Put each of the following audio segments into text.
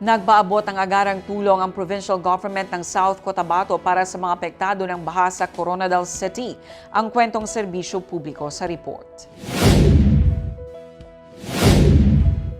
Nagpaabot ng agarang tulong ang provincial government ng South Cotabato para sa mga apektado ng baha sa Coronadal City. Ang kwentong serbisyo publiko sa report.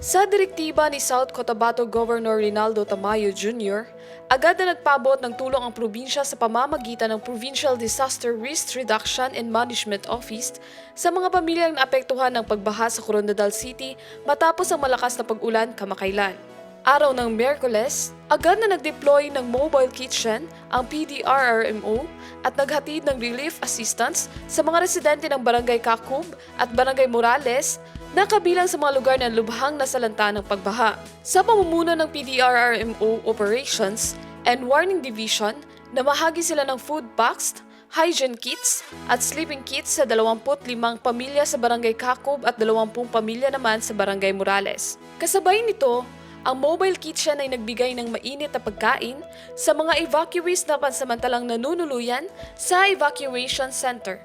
Sa direktiba ni South Cotabato Governor Rinaldo Tamayo Jr., agad na nagpabot ng tulong ang probinsya sa pamamagitan ng Provincial Disaster Risk Reduction and Management Office sa mga pamilyang naapektuhan ng pagbaha sa Coronadal City matapos ang malakas na pag-ulan kamakailan. Araw ng Miyerkules, agad na nag-deploy ng mobile kitchen ang PDRRMO at naghatid ng relief assistance sa mga residente ng Barangay Kakub at Barangay Morales na kabilang sa mga lugar na lubhang nasalanta ng pagbaha. Sa pamumuno ng PDRRMO Operations and Warning Division, namahagi sila ng food packs, hygiene kits at sleeping kits sa 25 pamilya sa Barangay Kakub at 20 pamilya naman sa Barangay Morales. Kasabay nito, ang mobile kitchen ay nagbigay ng mainit na pagkain sa mga evacuees na pansamantalang nanunuluyan sa evacuation center.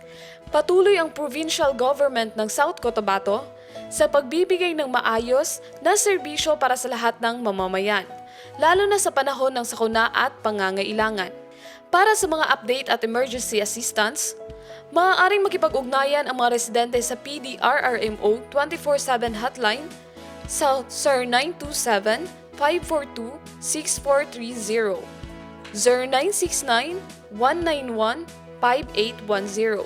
Patuloy ang provincial government ng South Cotabato sa pagbibigay ng maayos na serbisyo para sa lahat ng mamamayan, lalo na sa panahon ng sakuna at pangangailangan. Para sa mga update at emergency assistance, maaaring makipag-ugnayan ang mga residente sa PDRRMO 24-7 hotline sa Sir 927-542-6430, 0969-191-5810.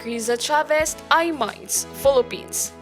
Criza Chavez, iMinds, Philippines.